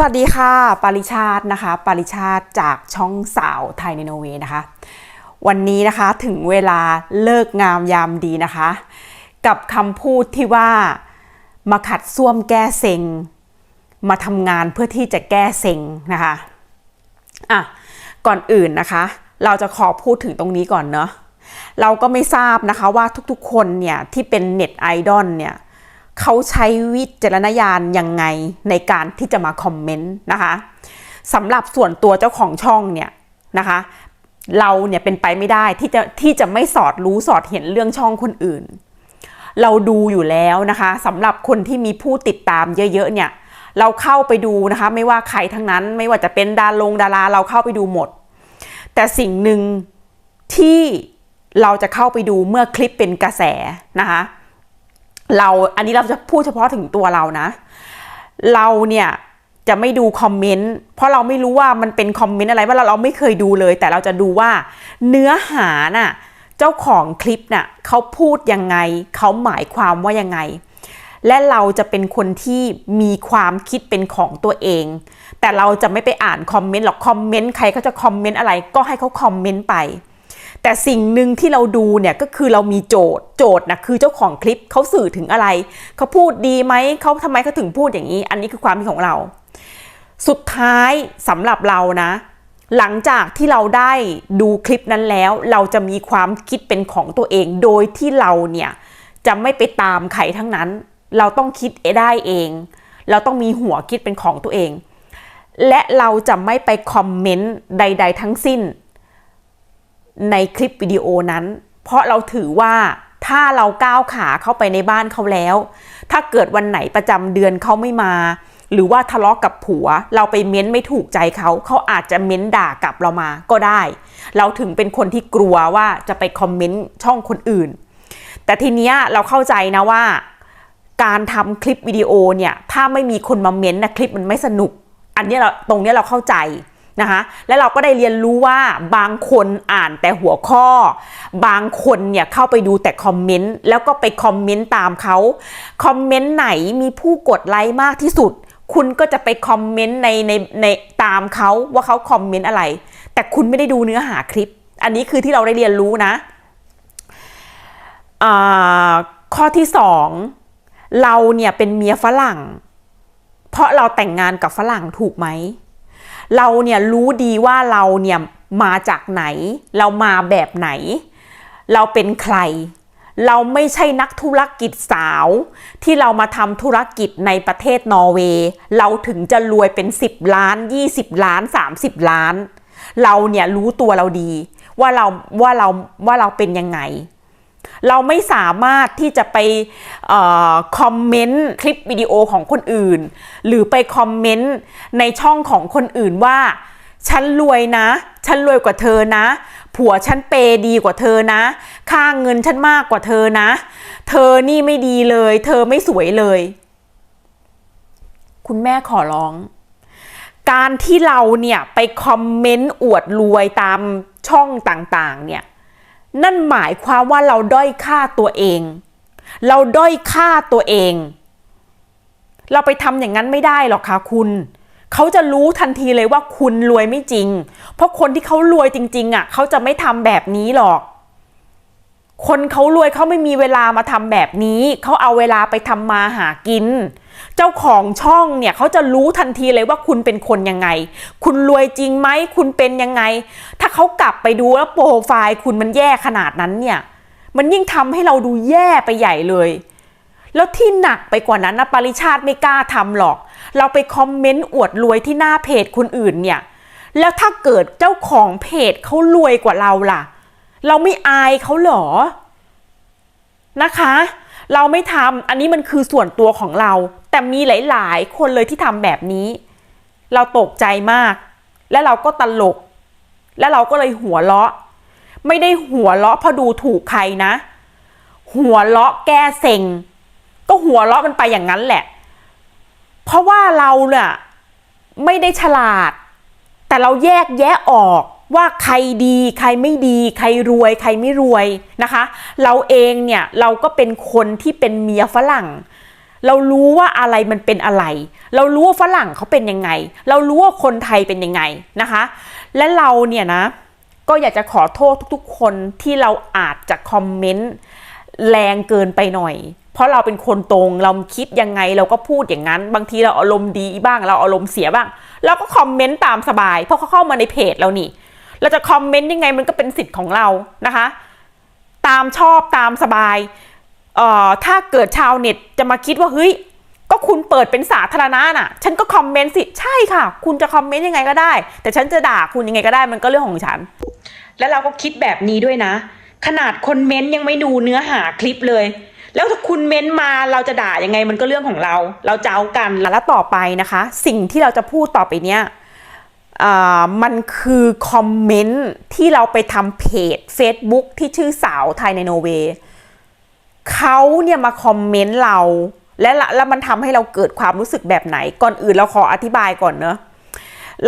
สวัสดีค่ะ ปาริชาตินะคะ ปาริชาติจากช่องสาวไทยในโนเวนะคะ วันนี้นะคะถึงเวลาเลิกงามยามดีนะคะ กับคำพูดที่ว่ามาขัดส้วมแก้เซ็ง มาทำงานเพื่อที่จะแก้เซ็งนะคะอะก่อนอื่นนะคะ เราจะขอพูดถึงตรงนี้ก่อนเนาะเราก็ไม่ทราบนะคะว่าทุกๆคนเนี่ยที่เป็นเน็ตไอดอลเนี่ย เขาใช้วิจารณญาณยังไงในการที่จะมาคอมเมนต์นะคะสำหรับส่วนตัวเจ้าของช่องเนี่ยนะคะ เราเนี่ยเป็นไปไม่ได้ที่จะที่จะไม่สอดรู้สอดเห็นเรื่องช่องคนอื่น เราดูอยู่แล้วนะคะสำหรับคนที่มีผู้ติดตามเยอะๆเนี่ยเราเข้าไปดูนะคะไม่ว่าใครทั้งนั้นไม่ว่าจะเป็นดาลงดาราเราเข้าไปดูหมด แต่สิ่งหนึ่งที่เราจะเข้าไปดูเมื่อคลิปเป็นกระแสนะคะ เราอันนี้เราจะพูดเฉพาะถึงตัวเรานะ เราเนี่ยจะไม่ดูคอมเมนต์เพราะเราไม่รู้ว่ามันเป็นคอมเมนต์อะไรว่าเราเราไม่เคยดูเลย แต่เราจะดูว่าเนื้อหาน่ะเจ้าของคลิปน่ะเขาพูดยังไงเขาหมายความว่ายังไง และเราจะเป็นคนที่มีความคิดเป็นของตัวเอง แต่เราจะไม่ไปอ่านคอมเมนต์หรอกคอมเมนต์ใครเขาจะคอมเมนต์อะไรก็ให้เขาคอมเมนต์ไป แต่สิ่งหนึ่งที่เราดูเนี่ยก็คือเรามีโจทย์ โจทย์นะคือเจ้าของคลิปเขาสื่อถึงอะไร เขาพูดดีไหมเขาทำไมเขาถึงพูดอย่างนี้ อันนี้คือความคิดของเรา สุดท้ายสำหรับเรานะ หลังจากที่เราได้ดูคลิปนั้นแล้ว เราจะมีความคิดเป็นของตัวเอง โดยที่เราเนี่ยจะไม่ไปตามใครทั้งนั้น เราต้องคิดได้เอง เราต้องมีหัวคิดเป็นของตัวเอง และเราจะไม่ไปคอมเมนต์ใด ๆ ทั้งสิ้น ในคลิปวิดีโอนั้น เพราะเราถือว่าถ้าเราก้าวขาเข้าไปในบ้านเขาแล้ว ถ้าเกิดวันไหนประจำเดือนเขาไม่มา หรือว่าทะเลาะกับผัว เราไปเม้นไม่ถูกใจเขาเขาอาจจะเม้นด่ากลับเรามาก็ได้ เราถึงเป็นคนที่กลัวว่าจะไปคอมเมนต์ช่องคนอื่น แต่ทีเนี้ยเราเข้าใจนะว่า การทำคลิปวิดีโอเนี่ยถ้าไม่มีคนมาเม้นต์นะคลิปมันไม่สนุก อันเนี้ยเราตรงเนี้ยเราเข้าใจ นะคะและเราก็ได้เรียนรู้ว่าบางคนอ่านแต่หัวข้อ บางคนเนี่ยเข้าไปดูแต่คอมเมนต์แล้วก็ไปคอมเมนต์ตามเขาคอมเมนต์ไหนมีผู้กดไลค์มากที่สุด คุณก็จะไปคอมเมนต์ในในในตามเขาว่าเขาคอมเมนต์อะไร แต่คุณไม่ได้ดูเนื้อหาคลิป อันนี้คือที่เราได้เรียนรู้นะข้อที่สองเราเนี่ยเป็นเมียฝรั่ง เพราะเราแต่งงานกับฝรั่งถูกไหม เราเนี่ยรู้ดีว่าเราเนี่ยมาจากไหน เรามาแบบไหน เราเป็นใคร เราไม่ใช่นักธุรกิจสาว ที่เรามาทำธุรกิจในประเทศนอร์เวย์ เราถึงจะรวยเป็น 10 ล้าน 20 ล้าน 30 ล้าน เราเนี่ยรู้ตัวเราดีว่าเราว่าเราว่าเราเป็นยังไง เราไม่สามารถที่จะไปอคอมเมนต์คลิปวิดีโอของคนอื่น หรือไปคอมเมนต์ในช่องของคนอื่นว่า ฉันรวยนะ ฉันรวยกว่าเธอนะ ผัวฉันเปย์ดีกว่าเธอนะ ค่าเงินฉันมากกว่าเธอนะ เธอนี่ไม่ดีเลย เธอไม่สวยเลย คุณแม่ขอร้อง การที่เราเนี่ยไปคอมเมนต์อวดรวยตามช่องต่างๆเนี่ย นั่นหมายความว่าเราด้อยค่าตัวเอง เราด้อยค่าตัวเอง เราไปทำอย่างนั้นไม่ได้หรอกค่ะคุณเขาจะรู้ทันทีเลยว่าคุณรวยไม่จริง เพราะคนที่เขารวยจริง ๆ อะ เขาจะไม่ทำแบบนี้หรอก คนเขารวยเขาไม่มีเวลามาทำแบบนี้ เขาเอาเวลาไปทำมาหากิน เจ้าของช่องเนี่ยเขาจะรู้ทันทีเลยว่าคุณเป็นคนยังไง คุณรวยจริงไหมคุณเป็นยังไง ถ้าเขากลับไปดูแล้วโปรไฟล์คุณมันแย่ขนาดนั้นเนี่ยมันยิ่งทำให้เราดูแย่ไปใหญ่เลยแล้วที่หนักไปกว่านั้นนะปริชาติไม่กล้าทำหรอก เราไปคอมเมนต์อวดรวยที่หน้าเพจคนอื่นเนี่ย แล้วถ้าเกิดเจ้าของเพจเขารวยกว่าเราล่ะ เราไม่อายเขาหรอ นะคะ เราไม่ทำอันนี้มันคือส่วนตัวของเรา แต่มีหลายๆ คนเลยที่ทำแบบนี้ เราตกใจมาก และเราก็ตลก และเราก็เลยหัวเราะ ไม่ได้หัวเราะเพราะดูถูกใครนะ หัวเราะแก้เซ็ง ก็หัวเราะมันไปอย่างนั้นแหละ เพราะว่าเราเนี่ยไม่ได้ฉลาด แต่เราแยกแยะออก ว่าใครดีใครไม่ดี ใครรวย ใครไม่รวยนะคะ เราเองเนี่ยเราก็เป็นคนที่เป็นเมียฝรั่ง เรารู้ว่าอะไรมันเป็นอะไร เรารู้ว่าฝรั่งเขาเป็นยังไง เรารู้ว่าคนไทยเป็นยังไงนะคะ และเราเนี่ยนะก็อยากจะขอโทษทุกๆ คนที่เราอาจจะคอมเมนต์แรงเกินไปหน่อย เพราะเราเป็นคนตรงเราคิดยังไงเราก็พูดอย่างนั้น บางทีเราอารมณ์ดีบ้าง เราอารมณ์เสียบ้าง เราก็คอมเมนต์ตามสบาย เพราะเขาเข้ามาในเพจเรานี่ เราจะคอมเมนต์ยังไงมันก็เป็นสิทธิ์ของเรานะคะ ตามชอบตามสบายเอ่อถ้าเกิดชาวเน็ตจะมาคิดว่าเฮ้ยก็คุณเปิดเป็นสาธารณะน่ะ ฉันก็คอมเมนต์สิ ใช่ค่ะ คุณจะคอมเมนต์ยังไงก็ได้ แต่ฉันจะด่าคุณยังไงก็ได้ มันก็เรื่องของฉัน แล้วเราก็คิดแบบนี้ด้วยนะ ขนาดคนเม้นต์ยังไม่ดูเนื้อหาคลิปเลย แล้วถ้าคุณเม้นต์มาเราจะด่ายังไงมันก็เรื่องของเรา เราเจ้ากันแล้วต่อไปนะคะ สิ่งที่เราจะพูดต่อไปเนี้ยอ่า มันคือคอมเมนต์ที่เราไปทำเพจ Facebook ที่ชื่อสาวไทยในโนเวย์เขาเนี่ยมาคอมเมนต์เรา และแล้วมันทำให้เราเกิดความรู้สึกแบบไหน ก่อนอื่นเราขออธิบายก่อนเนอะ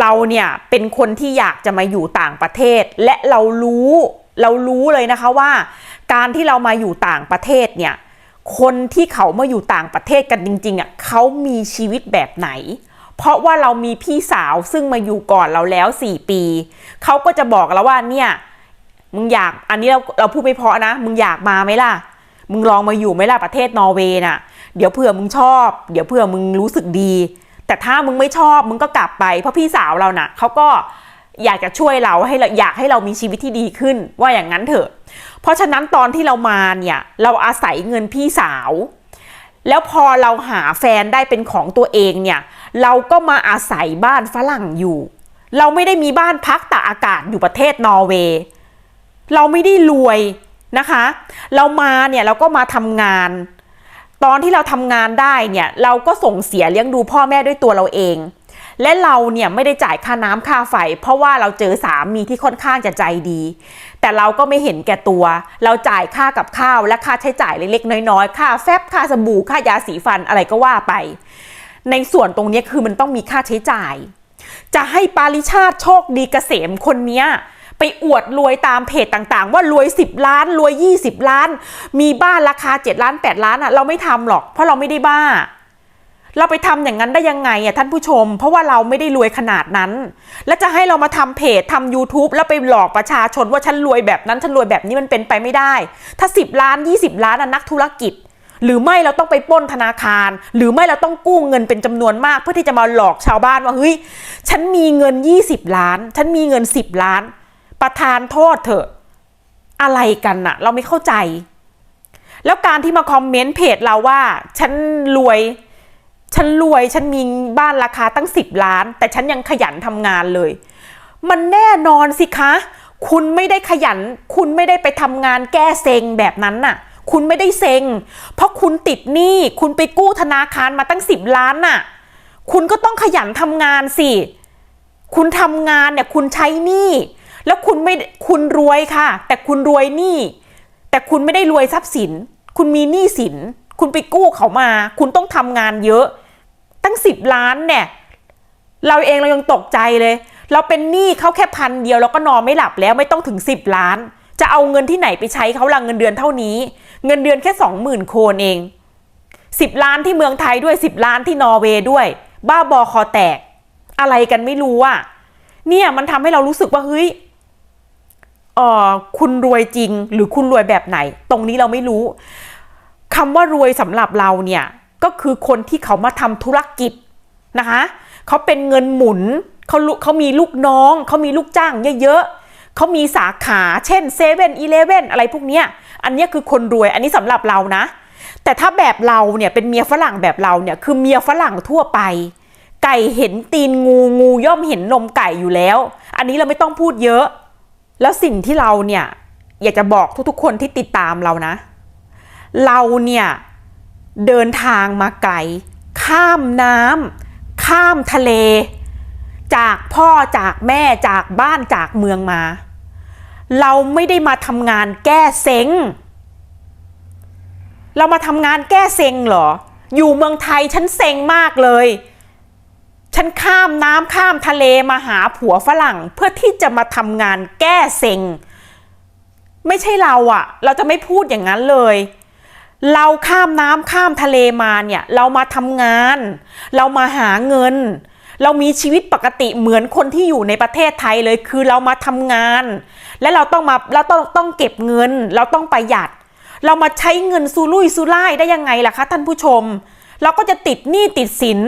เราเนี่ยเป็นคนที่อยากจะมาอยู่ต่างประเทศ และเรารู้เรารู้เลยนะคะว่า การที่เรามาอยู่ต่างประเทศเนี่ยคนที่เขามาอยู่ต่างประเทศกันจริงๆอะเขามีชีวิตแบบไหน เพราะว่าเรามีพี่สาวซึ่งมาอยู่ก่อนเราแล้ว 4 ปี เขาก็จะบอกเราว่าเนี่ยมึงอยากอันนี้เราเราพูดไม่เพาะนะ มึงอยากมาไหมล่ะ มึงลองมาอยู่ไหมล่ะประเทศนอร์เวย์น่ะ เดี๋ยวเผื่อมึงชอบ เดี๋ยวเผื่อมึงรู้สึกดี แต่ถ้ามึงไม่ชอบมึงก็กลับไป เพราะพี่สาวเราน่ะเขาก็อยากจะช่วยเราให้เราอยากให้เรามีชีวิตที่ดีขึ้นว่าอย่างนั้นเถอะ เพราะฉะนั้นตอนที่เรามาเนี่ยเราอาศัยเงินพี่สาว แล้วพอเราหาแฟนได้เป็นของตัวเองเนี่ย เราก็มาอาศัยบ้านฝรั่งอยู่ เราไม่ได้มีบ้านพักตากอากาศอยู่ประเทศนอร์เวย์ เราไม่ได้รวยนะคะ เรามาเนี่ยเราก็มาทำงาน ตอนที่เราทำงานได้เนี่ยเราก็ส่งเสียเลี้ยงดูพ่อแม่ด้วยตัวเราเอง และเราเนี่ยไม่ได้จ่ายค่าน้ำค่าไฟ เพราะว่าเราเจอสามีที่ค่อนข้างจะใจดี แต่เราก็ไม่เห็นแก่ตัว เราจ่ายค่ากับข้าวและค่าใช้จ่ายเล็กๆน้อยๆ ค่าแฟบค่าสบู่ค่ายาสีฟันอะไรก็ว่าไป ในส่วนตรงนี้คือมันต้องมีค่าใช้จ่าย จะให้ปาริชาติโชคดีเกษมคนเนี้ยไปอวดรวยตามเพจต่างๆ ว่ารวย 10 ล้าน รวย 20 ล้าน มีบ้านราคา 7 ล้าน 8 ล้านอะเราไม่ทำหรอก เพราะเราไม่ได้บ้า เราไปทำอย่างนั้นได้ยังไงอะท่านผู้ชม เพราะว่าเราไม่ได้รวยขนาดนั้น แล้วจะให้เรามาทำเพจทำ YouTube แล้วไปหลอกประชาชนว่าฉันรวยแบบนั้นฉันรวยแบบนี้มันเป็นไปไม่ได้ ถ้า 10 ล้าน 20 ล้านอะนักธุรกิจ หรือไม่เราต้องไปปล้นธนาคาร หรือไม่เราต้องกู้เงินเป็นจำนวนมาก เพื่อที่จะมาหลอกชาวบ้านว่าเฮ้ยฉันมีเงิน 20 ล้าน ฉันมีเงิน 10 ล้าน ประทานโทษเถอะ อะไรกันน่ะ เราไม่เข้าใจ แล้วการที่มาคอมเมนต์เพจเราว่า ฉันรวย ฉันรวย ฉันมีบ้านราคาตั้ง 10 ล้าน แต่ฉันยังขยันทำงานเลย มันแน่นอนสิคะ คุณไม่ได้ขยัน คุณไม่ได้ไปทำงานแก้เซ็งแบบนั้นน่ะ คุณไม่ได้เซ็ง เพราะคุณติดหนี้ คุณไปกู้ธนาคารมาตั้ง10ล้านน่ะ คุณก็ต้องขยันทำงานสิ คุณทำงานเนี่ยคุณใช้หนี้แล้วคุณไม่คุณรวยค่ะ แต่คุณรวยหนี้แต่คุณไม่ได้รวยทรัพย์สิน คุณมีหนี้สิน คุณไปกู้เขามา คุณต้องทำงานเยอะ ตั้งสิบล้านเนี่ย เราเองเรายังตกใจเลย เราเป็นหนี้เขาแค่พันเดียวเราก็นอนไม่หลับแล้วไม่ต้องถึงสิบล้าน จะเอาเงินที่ไหนไปใช้เขาลังเงินเดือนเท่านี้ เงินเดือนแค่สองหมื่นโคนเองสิบล้านที่เมืองไทยด้วยสิบล้านที่นอร์เวย์ด้วย บ้าบอคอแตก อะไรกันไม่รู้อะเนี่ยมันทำให้เรารู้สึกว่าเฮ้ยเออคุณรวยจริงหรือคุณรวยแบบไหน ตรงนี้เราไม่รู้คำว่ารวยสำหรับเราเนี่ยก็คือคนที่เขามาทำธุรกิจนะคะเขาเป็นเงินหมุนเขาลุเขามีลูกน้อง เขามีลูกจ้างเยอะๆ เขามีสาขาเช่นเซเว่นอีเลเว่นอะไรพวกเนี้ยอันเนี้ยคือคนรวยอันนี้สำหรับเรานะ แต่ถ้าแบบเราเนี่ยเป็นเมียฝรั่งแบบเราเนี่ยคือเมียฝรั่งทั่วไป ไก่เห็นตีนงูงูย่อมเห็นนมไก่อยู่แล้ว อันนี้เราไม่ต้องพูดเยอะ แล้วสิ่งที่เราเนี่ยอยากจะบอกทุกๆคนที่ติดตามเรานะ เราเนี่ยเดินทางมาไกล ข้ามน้ำข้ามทะเล จากพ่อจากแม่จากบ้านจากเมืองมา เราไม่ได้มาทำงานแก้เซ็ง เรามาทำงานแก้เซ็งเหรอ อยู่เมืองไทยฉันเซ็งมากเลย ฉันข้ามน้ำข้ามทะเลมาหาผัวฝรั่ง เพื่อที่จะมาทำงานแก้เซ็ง ไม่ใช่เราอะเราจะไม่พูดอย่างนั้นเลยเราข้ามน้ำข้ามทะเลมาเนี่ย เรามาทำงาน เรามาหาเงิน เรามีชีวิตปกติเหมือนคนที่อยู่ในประเทศไทยเลย คือเรามาทำงาน และเราต้องมาเราต้องต้องเก็บเงิน เราต้องประหยัด เรามาใช้เงินซูรุ่ยซูร่ายได้ยังไงล่ะคะท่านผู้ชม เราก็จะติดหนี้ติดสิน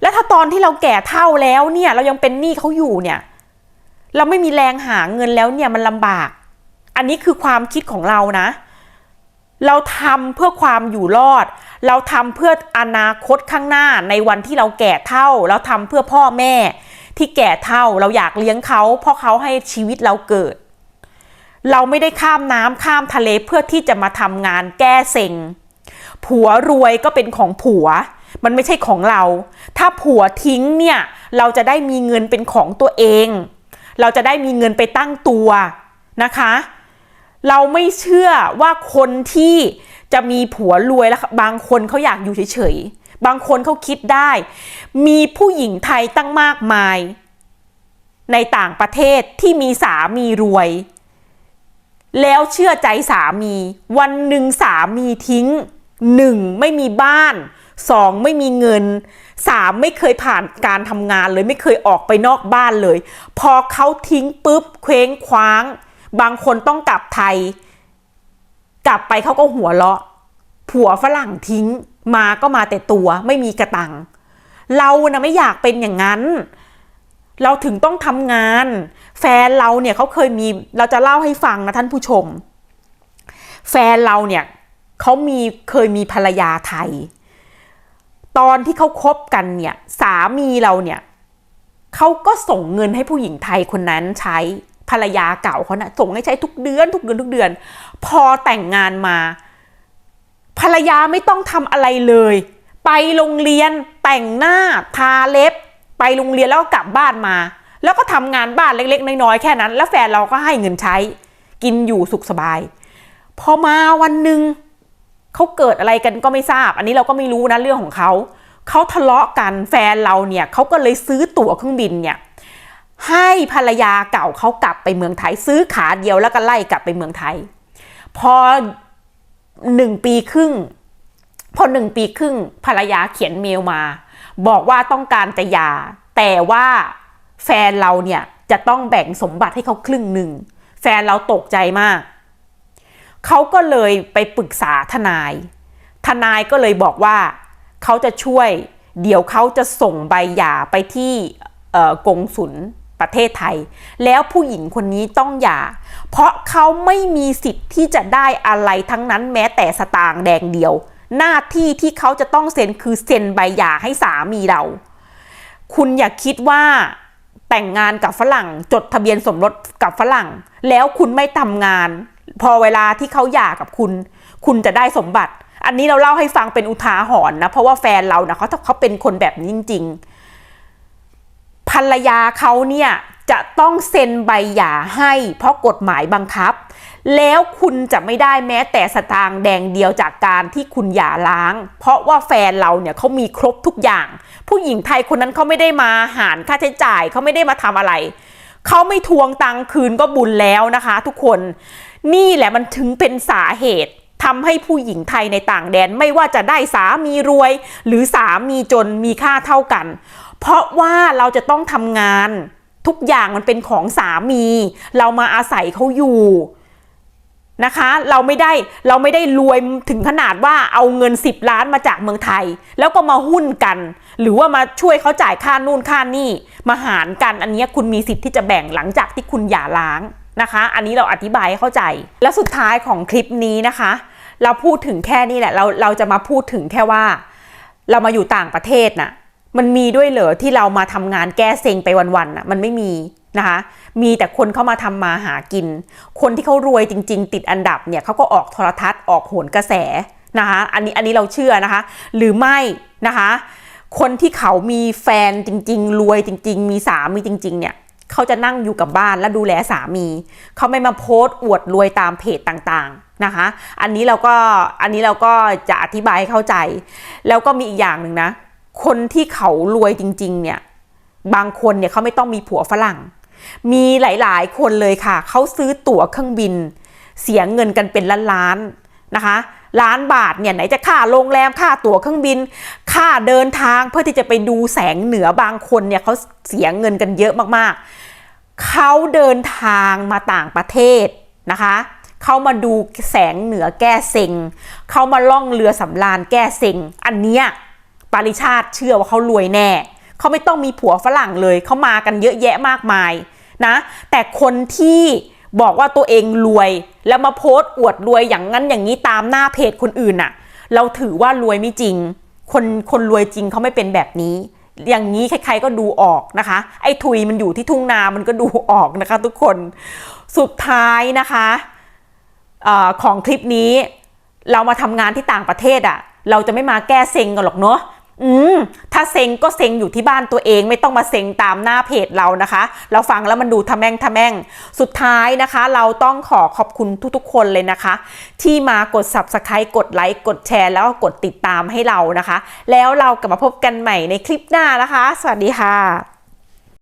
และถ้าตอนที่เราแก่เท่าแล้วเนี่ยเรายังเป็นหนี้เขาอยู่เนี่ยเราไม่มีแรงหาเงินแล้วเนี่ยมันลำบาก อันนี้คือความคิดของเรานะ เราทำเพื่อความอยู่รอด เราทำเพื่ออนาคตข้างหน้าในวันที่เราแก่เท่า เราทำเพื่อพ่อแม่ ที่แก่เท่าเราอยากเลี้ยงเขาเพราะเขาให้ชีวิตเราเกิด เราไม่ได้ข้ามน้ำข้ามทะเลเพื่อที่จะมาทำงานแก้เซ็งผัวรวยก็เป็นของผัว มันไม่ใช่ของเรา ถ้าผัวทิ้งเนี่ยเราจะได้มีเงินเป็นของตัวเอง เราจะได้มีเงินไปตั้งตัวนะคะ เราไม่เชื่อว่าคนที่ จะมีผัวรวยแล้วบางคนเขาอยากอยู่เฉยๆ บางคนเขาคิดได้ มีผู้หญิงไทยตั้งมากมาย ในต่างประเทศที่มีสามีรวย แล้วเชื่อใจสามี วันหนึ่งสามีทิ้งหนึ่งไม่มีบ้านสองไม่มีเงินสามไม่เคยผ่านการทำงานเลยไม่เคยออกไปนอกบ้านเลย พอเขาทิ้งปุ๊บเคว้งคว้าง บางคนต้องกลับไทย กลับไปเขาก็หัวเราะ ผัวฝรั่งทิ้ง มาก็มาแต่ตัวไม่มีกระตัง เรานะไม่อยากเป็นอย่างนั้น เราถึงต้องทำงาน แฟนเราเนี่ยเขาเคยมีเราจะเล่าให้ฟังนะท่านผู้ชม แฟนเราเนี่ยเขามีเคยมีภรรยาไทย ตอนที่เขาคบกันเนี่ยสามีเราเนี่ยเขาก็ส่งเงินให้ผู้หญิงไทยคนนั้นใช้ ภรรยาเก่าเขานะส่งให้ใช้ทุกเดือน ทุกเดือนทุกเดือน พอแต่งงานมา ภรรยาไม่ต้องทำอะไรเลย ไปโรงเรียนแต่งหน้าทาเล็บ ไปโรงเรียนแล้วก็กลับบ้านมา แล้วก็ทำงานบ้านเล็ก ๆ น้อยๆแค่นั้น แล้วแฟนเราก็ให้เงินใช้ กินอยู่สุขสบาย พอมาวันหนึ่งเขาเกิดอะไรกันก็ไม่ทราบ อันนี้เราก็ไม่รู้นะเรื่องของเขาเขาทะเลาะกันแฟนเราเนี่ยเขาก็เลยซื้อตั๋วเครื่องบินเนี่ย ให้ภรรยาเก่าเขากลับไปเมืองไทย ซื้อขาเดียวแล้วก็ไล่กลับไปเมืองไทย พอหนึ่งปีครึ่ง พอหนึ่งปีครึ่งภรรยาเขียนเมลมา บอกว่าต้องการจะหย่าแต่ว่าแฟนเราเนี่ยจะต้องแบ่งสมบัติให้เขาครึ่งหนึ่ง แฟนเราตกใจมาก เขาก็เลยไปปรึกษาทนาย ทนายก็เลยบอกว่าเขาจะช่วย เดี๋ยวเขาจะส่งใบหย่าไปที่เอ่อกงสุล ประเทศไทย แล้วผู้หญิงคนนี้ต้องหย่า เพราะเขาไม่มีสิทธิ์ที่จะได้อะไรทั้งนั้นแม้แต่สตางค์แดงเดียว หน้าที่ที่เขาจะต้องเซ็นคือเซ็นใบหย่าให้สามีเรา คุณอย่าคิดว่าแต่งงานกับฝรั่ง จดทะเบียนสมรสกับฝรั่ง แล้วคุณไม่ทำงาน พอเวลาที่เขาหย่ากับคุณ คุณจะได้สมบัติ อันนี้เราเล่าให้ฟังเป็นอุทาหรณ์นะ เพราะว่าแฟนเรานะเขาเขาเป็นคนแบบนี้จริงๆ รรยาเขาเนี่ยจะต้องเซ็นใบหย่าให้ เพราะกฎหมายบังคับ แล้วคุณจะไม่ได้แม้แต่สตางค์แดงเดียวจากการที่คุณหย่าร้าง เพราะว่าแฟนเราเนี่ยเขามีครบทุกอย่าง ผู้หญิงไทยคนนั้นเขาไม่ได้มาหารค่าใช้จ่ายเขาไม่ได้มาทำอะไรเขาไม่ทวงตังค์คืนก็บุญแล้วนะคะ ทุกคนนี่แหละมันถึงเป็นสาเหตุทำให้ผู้หญิงไทยในต่างแดนไม่ว่าจะได้สามีรวย หรือสามีจนมีค่าเท่ากัน เพราะว่าเราจะต้องทำงานทุกอย่างมันเป็นของสามี เรามาอาศัยเขาอยู่นะคะ เราไม่ได้เราไม่ได้รวยถึงขนาดว่าเอาเงิน 10 ล้านมาจากเมืองไทย แล้วก็มาหุ้นกัน หรือว่ามาช่วยเขาจ่ายค่านู่นค่านี่มาหารกันอันนี้คุณมีสิทธิ์ที่จะแบ่งหลังจากที่คุณหย่าร้างนะคะ อันนี้เราอธิบายให้เข้าใจ แล้วสุดท้ายของคลิปนี้นะคะ เราพูดถึงแค่นี้แหละเราเราจะมาพูดถึงแค่ว่า เรามาอยู่ต่างประเทศน่ะ มันมีด้วยเหรอที่เรามาทำงานแก้เซ็งไปวันๆน่ะ มันไม่มีนะคะ มีแต่คนเข้ามาทำมาหากิน คนที่เขารวยจริง ๆ ติดอันดับเนี่ยเขาก็ออกโทรทัศน์ออกโหนกระแสนะคะ อันนี้อันนี้เราเชื่อนะคะ หรือไม่นะคะ คนที่เขามีแฟนจริง ๆ รวยจริง ๆ มีสามีจริง ๆ เนี่ยเขาจะนั่งอยู่กับบ้านและดูแลสามี เขาไม่มาโพสต์อวดรวยตามเพจต่างๆนะคะ อันนี้เราก็อันนี้เราก็จะอธิบายให้เข้าใจ แล้วก็มีอีกอย่างหนึ่งนะ คนที่เขารวยจริง ๆ เนี่ย บางคนเนี่ยเขาไม่ต้องมีผัวฝรั่ง มีหลายๆ คนเลยค่ะ เขาซื้อตั๋วเครื่องบิน เสียเงินกันเป็นล้านๆนะคะ ล้านบาทเนี่ยไหนจะค่าโรงแรมค่าตั๋วเครื่องบิน ค่าเดินทางเพื่อที่จะไปดูแสงเหนือบางคนเนี่ยเขาเสียเงินกันเยอะมากๆ เขาเดินทางมาต่างประเทศนะคะเขามาดูแสงเหนือแก้เซ็ง เขามาล่องเรือสำราญแก้เซ็ง อันเนี้ย ปาริชาติเชื่อว่าเขารวยแน่ เขาไม่ต้องมีผัวฝรั่งเลย เขามากันเยอะแยะมากมายนะ แต่คนที่บอกว่าตัวเองรวย แล้วมาโพสต์อวดรวยอย่างนั้นอย่างนี้ตามหน้าเพจคนอื่นน่ะ เราถือว่ารวยไม่จริง คนคนรวยจริงเขาไม่เป็นแบบนี้ อย่างนี้ใครๆก็ดูออกนะคะ ไอ้ทุยมันอยู่ที่ทุ่งนา มันก็ดูออกนะคะ ทุกคน สุดท้ายนะคะอของคลิปนี้ เรามาทำงานที่ต่างประเทศอะ่ะ เราจะไม่มาแก้เซ็งกันหรอกเนาะ อืม ถ้าเซ็งก็เซ็งอยู่ที่บ้านตัวเองไม่ต้องมาเซ็งตามหน้าเพจเรานะคะ เราฟังแล้วมันดูทะแม่งทะแม่ง สุดท้ายนะคะ เราต้องขอขอบคุณทุกๆคนเลยนะคะ ที่มากด subscribe กดไลค์กดแชร์ แล้วก็กดติดตามให้เรานะคะ แล้วเรากลับมาพบกันใหม่ในคลิปหน้านะคะ สวัสดีค่ะ